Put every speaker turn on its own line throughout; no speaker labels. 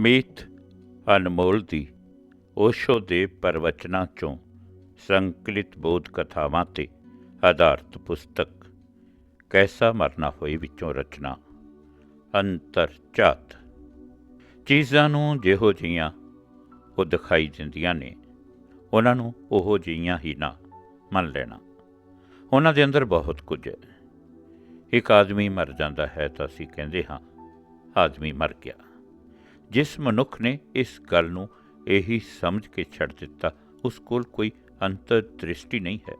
ਮੀਤ ਅਨਮੋਲ ਦੀ ਓਸ਼ੋ ਦੇ ਪ੍ਰਵਚਨਾਂ ਚੋਂ ਸੰਕਲਿਤ ਬੋਧ ਕਥਾਵਾਂ ਤੇ ਆਧਾਰਿਤ ਪੁਸਤਕ, ਕੈਸਾ ਮਰਨਾ ਹੋਏ ਵਿੱਚੋਂ ਰਚਨਾ ਅੰਤਰ ਝਾਤ ਚੀਜ਼ਾਂ ਨੂੰ ਜਿਹੋ ਜਿਹੀਆਂ ਉਹ ਦਿਖਾਈ ਦਿੰਦੀਆਂ ਨੇ, ਉਹਨਾਂ ਨੂੰ ਉਹੋ ਜਿਹੀਆਂ ਹੀ ਨਾ ਮੰਨ ਲੈਣਾ। ਉਹਨਾਂ ਦੇ ਅੰਦਰ ਬਹੁਤ ਕੁਝ ਹੈ। ਇੱਕ ਆਦਮੀ ਮਰ ਜਾਂਦਾ ਹੈ ਤਾਂ ਅਸੀਂ ਕਹਿੰਦੇ ਹਾਂ, ਆਦਮੀ ਮਰ ਗਿਆ। ਜਿਸ ਮਨੁੱਖ ਨੇ ਇਸ ਗੱਲ ਨੂੰ ਇਹੀ ਸਮਝ ਕੇ ਛੱਡ ਦਿੱਤਾ, ਉਸ ਕੋਲ ਕੋਈ ਅੰਤਰ ਦ੍ਰਿਸ਼ਟੀ ਨਹੀਂ ਹੈ।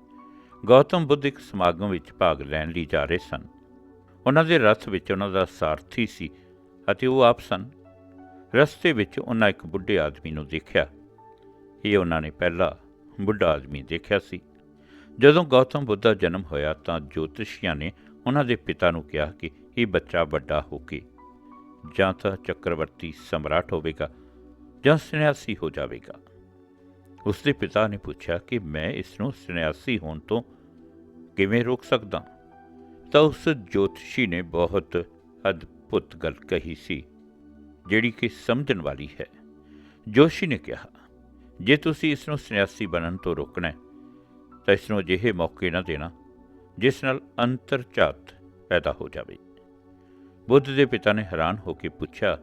ਗੌਤਮ ਬੁੱਧ ਇੱਕ ਸਮਾਗਮ ਵਿੱਚ ਭਾਗ ਲੈਣ ਲਈ ਜਾ ਰਹੇ ਸਨ। ਉਹਨਾਂ ਦੇ ਰਥ ਵਿੱਚ ਉਹਨਾਂ ਦਾ ਸਾਰਥੀ ਸੀ ਅਤੇ ਉਹ ਆਪ ਸਨ। ਰਸਤੇ ਵਿੱਚ ਉਹਨਾਂ ਇੱਕ ਬੁੱਢੇ ਆਦਮੀ ਨੂੰ ਦੇਖਿਆ। ਇਹ ਉਹਨਾਂ ਨੇ ਪਹਿਲਾ ਬੁੱਢਾ ਆਦਮੀ ਦੇਖਿਆ ਸੀ। ਜਦੋਂ ਗੌਤਮ ਬੁੱਧ ਦਾ ਜਨਮ ਹੋਇਆ ਤਾਂ ਜੋਤਿਸ਼ੀਆਂ ਨੇ ਉਹਨਾਂ ਦੇ ਪਿਤਾ ਨੂੰ ਕਿਹਾ ਕਿ ਇਹ ਬੱਚਾ ਵੱਡਾ ਹੋ ਕੇ ਜਾਂ ਤਾਂ ਚੱਕਰਵਰਤੀ ਸਮਰਾਟ ਹੋਵੇਗਾ ਜਾਂ ਸੰਨਿਆਸੀ ਹੋ ਜਾਵੇਗਾ। ਉਸ ਦੇ ਪਿਤਾ ਨੇ ਪੁੱਛਿਆ ਕਿ ਮੈਂ ਇਸ ਨੂੰ ਸੰਨਿਆਸੀ ਹੋਣ ਤੋਂ ਕਿਵੇਂ ਰੋਕ ਸਕਦਾ? ਤਾਂ ਉਸ ਜੋਤਸ਼ੀ ਨੇ ਬਹੁਤ ਅਦਭੁਤ ਗੱਲ ਕਹੀ ਸੀ ਜਿਹੜੀ ਕਿ ਸਮਝਣ ਵਾਲੀ ਹੈ। ਜੋਸ਼ੀ ਨੇ ਕਿਹਾ ਜੇ ਤੁਸੀਂ ਇਸ ਨੂੰ ਸੰਨਿਆਸੀ ਬਣਨ ਤੋਂ ਰੋਕਣਾ ਹੈ, ਤਾਂ ਇਸ ਨੂੰ ਅਜਿਹੇ ਮੌਕੇ ਨਾ ਦੇਣਾ ਜਿਸ ਨਾਲ ਅੰਤਰਝਾਤ ਪੈਦਾ ਹੋ ਜਾਵੇ। ਬੁੱਧ ਦੇ ਪਿਤਾ ਨੇ ਹੈਰਾਨ ਹੋ ਕੇ ਪੁੱਛਿਆ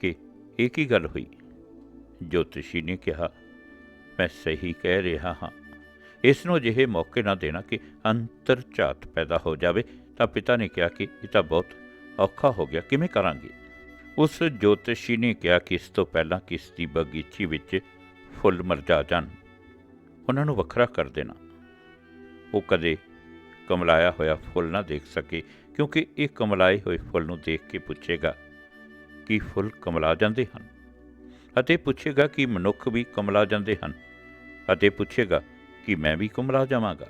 ਕਿ ਇਹ ਕੀ ਗੱਲ ਹੋਈ? ਜੋਤਸ਼ੀ ਨੇ ਕਿਹਾ, ਮੈਂ ਸਹੀ ਕਹਿ ਰਿਹਾ ਹਾਂ। ਇਸ ਨੂੰ ਅਜਿਹੇ ਮੌਕੇ ਨਾ ਦੇਣਾ ਕਿ ਅੰਤਰ ਝਾਤ ਪੈਦਾ ਹੋ ਜਾਵੇ। ਤਾਂ ਪਿਤਾ ਨੇ ਕਿਹਾ ਕਿ ਇਹ ਤਾਂ ਬਹੁਤ ਔਖਾ ਹੋ ਗਿਆ, ਕਿਵੇਂ ਕਰਾਂਗੇ? ਉਸ ਜੋਤਸ਼ੀ ਨੇ ਕਿਹਾ ਕਿ ਇਸ ਤੋਂ ਪਹਿਲਾਂ ਕਿਸ ਦੀ ਬਗੀਚੀ ਵਿੱਚ ਫੁੱਲ ਮਰਜਾ ਜਾਣ। ਉਹਨਾਂ ਨੂੰ ਵੱਖਰਾ ਕਰ ਦੇਣਾ। ਉਹ ਕਦੇ ਕਮਲਾਇਆ ਹੋਇਆ ਫੁੱਲ ਨਾ ਦੇਖ ਸਕੇ। ਕਿਉਂਕਿ ਇਹ ਕਮਲਾਏ ਹੋਏ ਫੁੱਲ ਨੂੰ ਦੇਖ ਕੇ ਪੁੱਛੇਗਾ ਕਿ ਫੁੱਲ ਕਮਲਾ ਜਾਂਦੇ ਹਨ ਅਤੇ ਪੁੱਛੇਗਾ ਕਿ ਮਨੁੱਖ ਵੀ ਕਮਲਾ ਜਾਂਦੇ ਹਨ ਅਤੇ ਪੁੱਛੇਗਾ ਕਿ ਮੈਂ ਵੀ ਕਮਲਾ ਜਾਵਾਂਗਾ।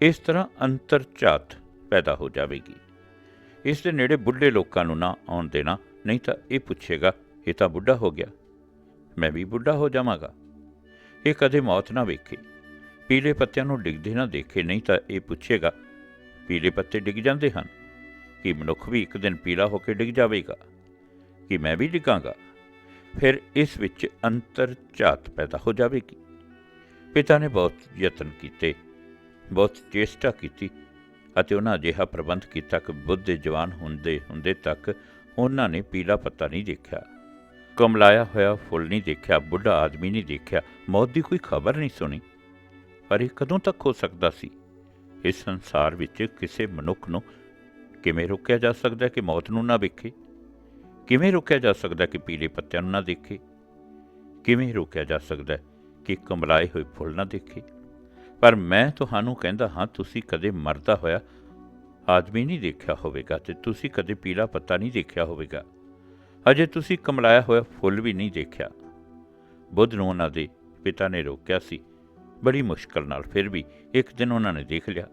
ਇਸ ਤਰ੍ਹਾਂ ਅੰਤਰ ਝਾਤ ਪੈਦਾ ਹੋ ਜਾਵੇਗੀ। ਇਸ ਦੇ ਨੇੜੇ ਬੁੱਢੇ ਲੋਕਾਂ ਨੂੰ ਨਾ ਆਉਣ ਦੇਣਾ, ਨਹੀਂ ਤਾਂ ਇਹ ਪੁੱਛੇਗਾ, ਇਹ ਤਾਂ ਬੁੱਢਾ ਹੋ ਗਿਆ, ਮੈਂ ਵੀ ਬੁੱਢਾ ਹੋ ਜਾਵਾਂਗਾ। ਇਹ ਕਦੇ ਮੌਤ ਨਾ ਵੇਖੇ। ਪੀਲੇ ਪੱਤਿਆਂ ਨੂੰ ਡਿੱਗਦੇ ਨਾ ਦੇਖੇ, ਨਹੀਂ ਤਾਂ ਇਹ ਪੁੱਛੇਗਾ, ਪੀਲੇ ਪੱਤੇ ਡਿੱਗ ਜਾਂਦੇ ਹਨ। ਕਿ ਮਨੁੱਖ ਵੀ ਇੱਕ ਦਿਨ ਪੀਲਾ ਹੋ ਕੇ ਡਿੱਗ ਜਾਵੇਗਾ, ਕਿ ਮੈਂ ਵੀ ਡਿੱਗਾਂਗਾ। ਫਿਰ ਇਸ ਵਿੱਚ ਅੰਤਰ ਝਾਤ ਪੈਦਾ ਹੋ ਜਾਵੇਗੀ। ਪਿਤਾ ਨੇ ਬਹੁਤ ਯਤਨ ਕੀਤੇ, ਬਹੁਤ ਚੇਸ਼ਟਾ ਕੀਤੀ ਅਤੇ ਉਹਨਾਂ ਅਜਿਹਾ ਪ੍ਰਬੰਧ ਕੀਤਾ ਕਿ ਬੁੱਧ ਦੇ ਜਵਾਨ ਹੁੰਦੇ ਹੁੰਦੇ ਤੱਕ ਉਹਨਾਂ ਨੇ ਪੀਲਾ ਪੱਤਾ ਨਹੀਂ ਦੇਖਿਆ। ਕਮਲਾਇਆ ਹੋਇਆ ਫੁੱਲ ਨਹੀਂ ਦੇਖਿਆ, ਬੁੱਢਾ ਆਦਮੀ ਨਹੀਂ ਦੇਖਿਆ, ਮੌਤ ਦੀ ਕੋਈ ਖਬਰ ਨਹੀਂ ਸੁਣੀ। ਪਰ ਇਹ ਕਦੋਂ ਤੱਕ ਹੋ ਸਕਦਾ ਸੀ? ਇਸ ਸੰਸਾਰ ਵਿੱਚ ਕਿਸੇ ਮਨੁੱਖ ਨੂੰ ਕਿਵੇਂ ਰੋਕਿਆ ਜਾ ਸਕਦਾ ਹੈ ਕਿ ਮੌਤ ਨੂੰ ਨਾ ਵੇਖੇ? ਕਿਵੇਂ ਰੋਕਿਆ ਜਾ ਸਕਦਾ ਹੈ ਕਿ ਪੀਲੇ ਪੱਤਿਆਂ ਨੂੰ ਨਾ ਦੇਖੇ? ਕਿਵੇਂ ਰੋਕਿਆ ਜਾ ਸਕਦਾ ਹੈ ਕਿ ਕਮਲਾਏ ਹੋਏ ਫੁੱਲ ਨਾ ਦੇਖੇ? ਪਰ ਮੈਂ ਤੁਹਾਨੂੰ ਕਹਿੰਦਾ ਹਾਂ, ਤੁਸੀਂ ਕਦੇ ਮਰਦਾ ਹੋਇਆ ਆਦਮੀ ਨਹੀਂ ਦੇਖਿਆ ਹੋਵੇਗਾ ਤੇ ਤੁਸੀਂ ਕਦੇ ਪੀਲਾ ਪੱਤਾ ਨਹੀਂ ਦੇਖਿਆ ਹੋਵੇਗਾ। ਅਜੇ ਤੁਸੀਂ ਕਮਲਾਇਆ ਹੋਇਆ ਫੁੱਲ ਵੀ ਨਹੀਂ ਦੇਖਿਆ। ਬੁੱਧ ਨੂੰ ਉਹਨਾਂ ਦੇ ਪਿਤਾ ਨੇ ਰੋਕਿਆ ਸੀ। ਬੜੀ ਮੁਸ਼ਕਲ ਨਾਲ ਫਿਰ ਵੀ ਇੱਕ ਦਿਨ ਉਹਨਾਂ ਨੇ ਦੇਖ ਲਿਆ।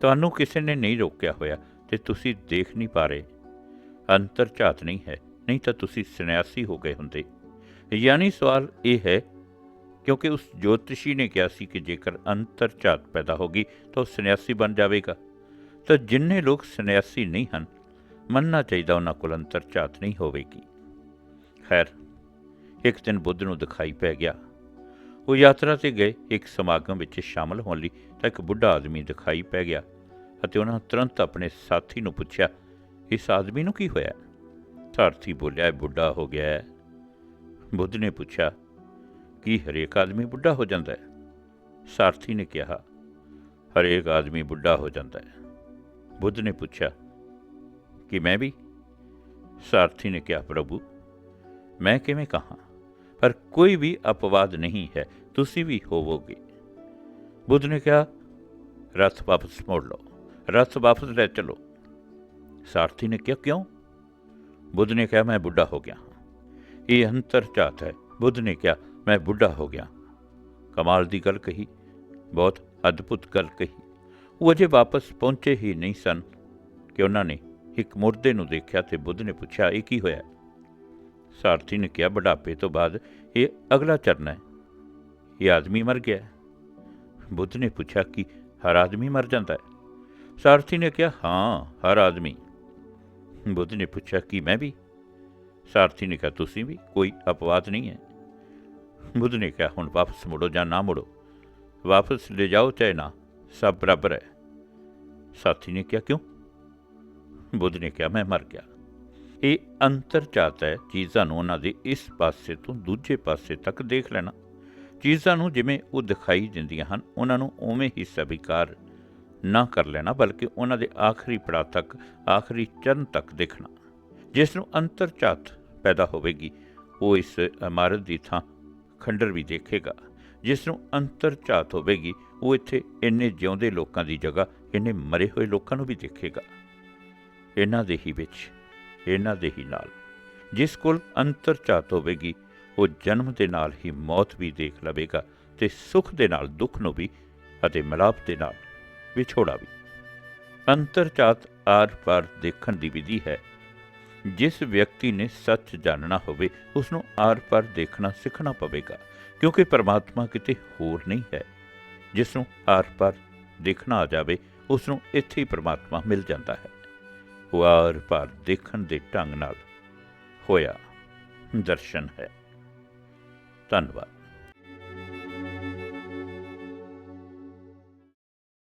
ਤੁਹਾਨੂੰ ਕਿਸੇ ਨੇ ਨਹੀਂ ਰੋਕਿਆ ਹੋਇਆ। ਤੇ ਤੁਸੀਂ ਦੇਖ ਨਹੀਂ ਪਾ ਰਹੇ। ਅੰਤਰ ਝਾਤ ਨਹੀਂ ਹੈ, ਨਹੀਂ ਤਾਂ ਤੁਸੀਂ ਸੰਨਿਆਸੀ ਹੋ ਗਏ ਹੁੰਦੇ। ਯਾਨੀ ਸਵਾਲ ਇਹ ਹੈ, ਕਿਉਂਕਿ ਉਸ ਜੋਤਿਸ਼ੀ ਨੇ ਕਿਹਾ ਸੀ ਕਿ ਜੇਕਰ ਅੰਤਰ ਝਾਤ ਪੈਦਾ ਹੋਗੀ ਤਾਂ ਉਹ ਸੰਨਿਆਸੀ ਬਣ ਜਾਵੇਗਾ। ਤਾਂ ਜਿੰਨੇ ਲੋਕ ਸੰਨਿਆਸੀ ਨਹੀਂ ਹਨ, ਮੰਨਣਾ ਚਾਹੀਦਾ ਉਹਨਾਂ ਕੋਲ ਅੰਤਰ ਝਾਤ ਨਹੀਂ ਹੋਵੇਗੀ। ਖੈਰ, ਇੱਕ ਦਿਨ ਬੁੱਧ ਨੂੰ ਦਿਖਾਈ ਪੈ ਗਿਆ। ਉਹ ਯਾਤਰਾ ਤੇ ਗਏ, ਇੱਕ ਸਮਾਗਮ ਵਿੱਚ ਸ਼ਾਮਲ ਹੋਣ ਲਈ ਤਾਂ ਇੱਕ ਬੁੱਢਾ ਆਦਮੀ ਦਿਖਾਈ ਪੈ ਗਿਆ। ਅਤੇ ਉਹਨਾਂ ਤੁਰੰਤ ਆਪਣੇ ਸਾਥੀ ਨੂੰ ਪੁੱਛਿਆ, ਇਸ ਆਦਮੀ ਨੂੰ ਕੀ ਹੋਇਆ? ਸਾਰਥੀ ਬੋਲਿਆ ਇਹ ਬੁੱਢਾ ਹੋ ਗਿਆ ਹੈ। ਬੁੱਧ ਨੇ ਪੁੱਛਿਆ, ਕੀ ਹਰੇਕ ਆਦਮੀ ਬੁੱਢਾ ਹੋ ਜਾਂਦਾ ਹੈ? ਸਾਰਥੀ ਨੇ ਕਿਹਾ, ਹਰੇਕ ਆਦਮੀ ਬੁੱਢਾ ਹੋ ਜਾਂਦਾ ਹੈ। ਬੁੱਧ ਨੇ ਪੁੱਛਿਆ, ਕਿ ਮੈਂ ਵੀ? ਸਾਰਥੀ ਨੇ ਕਿਹਾ, ਪ੍ਰਭੂ, ਮੈਂ ਕਿਵੇਂ ਕਹਾਂ? ਪਰ ਕੋਈ ਵੀ ਅਪਵਾਦ ਨਹੀਂ ਹੈ, ਤੁਸੀਂ ਵੀ ਹੋਵੋਗੇ। ਬੁੱਧ ਨੇ ਕਿਹਾ, ਰਥ ਵਾਪਸ ਮੋੜ ਲਓ। ਰਥ ਵਾਪਸ ਲੈ ਚਲੋ। ਸਾਰਥੀ ਨੇ ਕਿਹਾ, ਕਿਉਂ? ਬੁੱਧ ਨੇ ਕਿਹਾ, ਮੈਂ ਬੁੱਢਾ ਹੋ ਗਿਆ ਹਾਂ। ਇਹ ਅੰਤਰ ਝਾਤ ਹੈ। ਬੁੱਧ ਨੇ ਕਿਹਾ, ਮੈਂ ਬੁੱਢਾ ਹੋ ਗਿਆ ਕਮਾਲ ਦੀ ਗੱਲ ਕਹੀ, ਬਹੁਤ ਅਦਭੁਤ ਗੱਲ ਕਹੀ। ਉਹ ਅਜੇ ਵਾਪਸ ਪਹੁੰਚੇ ਹੀ ਨਹੀਂ ਸਨ ਕਿ ਉਹਨਾਂ ਨੇ ਇੱਕ ਮੁਰਦੇ ਨੂੰ ਦੇਖਿਆ ਤੇ ਬੁੱਧ ਨੇ ਪੁੱਛਿਆ, ਇਹ ਕੀ ਹੋਇਆ? ਸਾਰਥੀ ਨੇ ਕਿਹਾ, ਬੁਢਾਪੇ ਤੋਂ ਬਾਅਦ ਇਹ ਅਗਲਾ ਚਰਨ ਹੈ। ਇਹ ਆਦਮੀ ਮਰ ਗਿਆ ਬੁੱਧ ਨੇ ਪੁੱਛਿਆ, ਕਿ ਹਰ ਆਦਮੀ ਮਰ ਜਾਂਦਾ ਹੈ? ਸਾਰਥੀ ਨੇ ਕਿਹਾ, ਹਾਂ, ਹਰ ਆਦਮੀ। ਬੁੱਧ ਨੇ ਪੁੱਛਿਆ, ਕਿ ਮੈਂ ਵੀ? ਸਾਰਥੀ ਨੇ ਕਿਹਾ, ਤੁਸੀਂ ਵੀ, ਕੋਈ ਅਪਵਾਦ ਨਹੀਂ ਹੈ। ਬੁੱਧ ਨੇ ਕਿਹਾ, ਹੁਣ ਵਾਪਸ ਮੁੜੋ ਜਾਂ ਨਾ ਮੁੜੋ। ਵਾਪਸ ਲੈ ਜਾਓ ਚਾਹੇ ਨਾ, ਸਭ ਬਰਾਬਰ ਹੈ। ਸਾਥੀ ਨੇ ਕਿਹਾ, ਕਿਉਂ? ਬੁੱਧ ਨੇ ਕਿਹਾ, ਮੈਂ ਮਰ ਗਿਆ। ਇਹ ਅੰਤਰ ਚਾਹਤਾ ਹੈ, ਚੀਜ਼ਾਂ ਨੂੰ ਉਹਨਾਂ ਦੇ ਇਸ ਪਾਸੇ ਤੋਂ ਦੂਜੇ ਪਾਸੇ ਤੱਕ ਦੇਖ ਲੈਣਾ। ਚੀਜ਼ਾਂ ਨੂੰ ਜਿਵੇਂ ਉਹ ਦਿਖਾਈ ਦਿੰਦੀਆਂ ਹਨ, ਉਹਨਾਂ ਨੂੰ ਉਵੇਂ ਹੀ ਸਵੀਕਾਰ ਨਾ ਕਰ ਲੈਣਾ, ਬਲਕਿ ਉਹਨਾਂ ਦੇ ਆਖਰੀ ਪੜਾਅ ਤੱਕ, ਆਖਰੀ ਚਰਨ ਤੱਕ ਦੇਖਣਾ। ਜਿਸ ਨੂੰ ਅੰਤਰ ਝਾਤ ਪੈਦਾ ਹੋਵੇਗੀ, ਉਹ ਇਸ ਇਮਾਰਤ ਦੀ ਥਾਂ ਖੰਡਰ ਵੀ ਦੇਖੇਗਾ। ਜਿਸ ਨੂੰ ਅੰਤਰ ਝਾਤ ਹੋਵੇਗੀ, ਉਹ ਇੱਥੇ ਇੰਨੇ ਜਿਉਂਦੇ ਲੋਕਾਂ ਦੀ ਜਗ੍ਹਾ, ਇੰਨੇ ਮਰੇ ਹੋਏ ਲੋਕਾਂ ਨੂੰ ਵੀ ਦੇਖੇਗਾ। ਇਹਨਾਂ ਦੇ ਹੀ ਵਿੱਚ, ਇਹਨਾਂ ਦੇ ਹੀ ਨਾਲ। ਜਿਸ ਕੋਲ ਅੰਤਰ ਝਾਤ ਹੋਵੇਗੀ, ਉਹ ਜਨਮ ਦੇ ਨਾਲ ਹੀ ਮੌਤ ਵੀ ਦੇਖ ਲਵੇਗਾ ਤੇ ਸੁਖ ਦੇ ਨਾਲ, ਦੁੱਖ ਨੂੰ ਵੀ ਅਤੇ ਮਿਲਾਪ ਦੇ ਨਾਲ ਵਿਛੋੜਾ ਵੀ। ਅੰਤਰਜਾਤ ਆਰ ਪਾਰ ਦੇਖਣ ਦੀ ਵਿਧੀ ਹੈ। ਜਿਸ ਵਿਅਕਤੀ ਨੇ ਸੱਚ ਜਾਣਨਾ ਹੋਵੇ ਉਸ ਨੂੰ ਆਰ ਪਾਰ ਦੇਖਣਾ, ਸਿੱਖਣਾ ਪਵੇਗਾ, ਕਿਉਂਕਿ ਪਰਮਾਤਮਾ ਕਿਤੇ ਹੋਰ ਨਹੀਂ ਹੈ। ਜਿਸ ਨੂੰ ਆਰ ਪਾਰ ਦੇਖਣਾ ਆ ਜਾਵੇ ਉਸ ਨੂੰ ਇੱਥੇ ਹੀ ਪਰਮਾਤਮਾ ਮਿਲ ਜਾਂਦਾ ਹੈ। ਉਹ ਆਰ ਪਾਰ ਦੇਖਣ ਦੇ ਢੰਗ ਨਾਲ ਹੋਇਆ ਦਰਸ਼ਨ ਹੈ। ਧੰਨਵਾਦ।